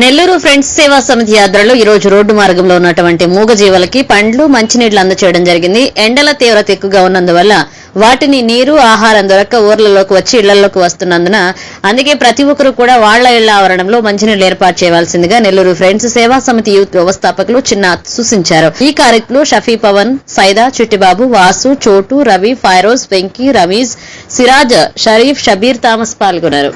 Nellore friends సేవా సమితి ఆధ్వర్యంలో ఈ రోజు రోడ్డు మార్గంలో ఉన్నటువంటి మూగజీవులకి పండ్లు మంచినీళ్ళు అందచేయడం జరిగింది. ఎండల తీవ్రత ఎక్కువగా ఉన్నందువల్ల వాటిని నీరు ఆహారం దొరక్క ఊర్లలోకి వచ్చి ఇళ్ళలోకి వస్తున్నందున అందుకే ప్రతి ఒక్కరు కూడా వాళ్ళ ఇళ్ళ ఆవరణంలో మంచినీళ్ళు ఏర్పాటు చేయవలసిందిగా నెల్లూరు ఫ్రెండ్స్ సేవా సమితి యూత్ వ్యవస్థాపకులు చిన్న సూచించారు. ఈ కార్యక్రమంలో షఫీ పవన్ సైదా చిట్టిబాబు వాసు చోటు రవి ఫైరోజ్ వెంకీ రమీజ్ సిరాజ్ షరీఫ్ షబీర్ థామస్ పాల్గొన్నారు.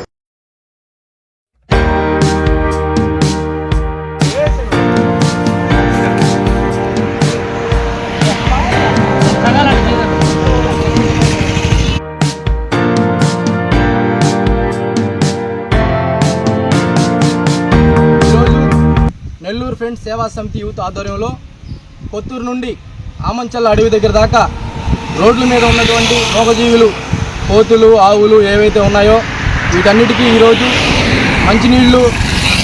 ఫ్రెండ్స్ సేవా సమితి యూత్ ఆధ్వర్యంలో కొత్తూరు నుండి ఆమంచల్ల అడవి దగ్గర దాకా రోడ్ల మీద ఉన్నటువంటి మూగజీవులు కోతులు ఆవులు ఏవైతే ఉన్నాయో వీటన్నిటికీ ఈరోజు మంచినీళ్ళు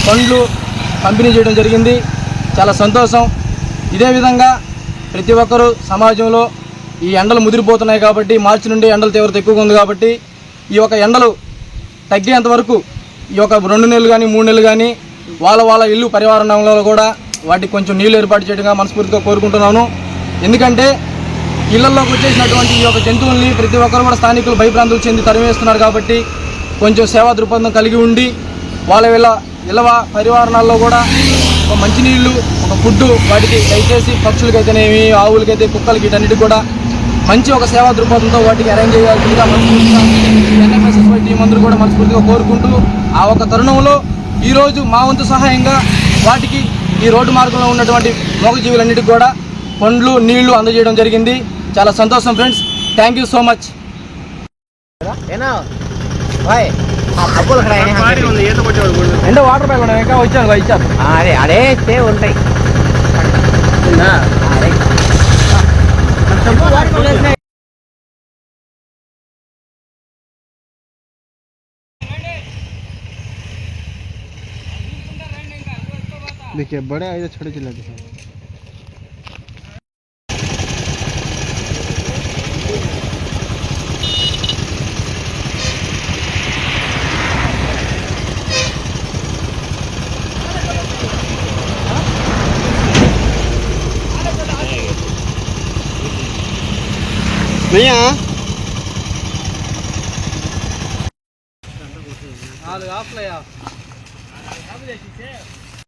పండ్లు పంపిణీ చేయడం జరిగింది. చాలా సంతోషం. ఇదే విధంగా ప్రతి ఒక్కరూ సమాజంలో ఈ ఎండలు ముదిరిపోతున్నాయి కాబట్టి మార్చి నుండి ఎండల తీవ్రత ఎక్కువగా ఉంది కాబట్టి ఈ యొక్క ఎండలు తగ్గేంత వరకు ఈ యొక్క రెండు నెలలు కానీ మూడు నెలలు కానీ వాళ్ళ వాళ్ళ ఇల్లు పరివారణంలో కూడా వాటికి కొంచెం నీళ్ళు ఏర్పాటు చేయడంగా మనస్ఫూర్తిగా కోరుకుంటున్నాను. ఎందుకంటే ఇళ్ళలోకి వచ్చేసినటువంటి ఈ యొక్క జంతువుల్ని ప్రతి ఒక్కరు కూడా స్థానికులు భయభ్రాంతులు చెంది తరివేస్తున్నారు కాబట్టి కొంచెం సేవా దృక్పథం కలిగి ఉండి వాళ్ళ వీళ్ళ ఇళ్ళ పరివారణాల్లో కూడా ఒక మంచినీళ్ళు ఒక ఫుడ్ వాటికి దయచేసి పక్షులకైతేనేమి ఆవులకైతే కుక్కలకి వీటన్నిటికి కూడా మంచి ఒక సేవా దృక్పథంతో వాటికి అరేంజ్ చేయాల్సిందిగా మనస్ఫూర్తిగా ఎన్ఎఫ్ఎస్ఎస్వై టీం అందరూ కూడా మనస్ఫూర్తిగా కోరుకుంటూ ఆ ఒక తరుణంలో ఈరోజు మా వంతు సహాయంగా వాటికి ఈ రోడ్డు మార్గంలో ఉన్నటువంటి మూగజీవులన్నిటికి కూడా పండ్లు నీళ్ళు అందజేయడం జరిగింది. చాలా సంతోషం friends. Thank you so much ఎండ వాటర్ బ్యాగ్ ఉన్నాయి ఇంకా వచ్చాను ఇచ్చాను అదే అదే ఉంటాయి. देखिए बड़े आए तो छोटे चिल्ला देखिए नहीं हाँ आलू आप ले आप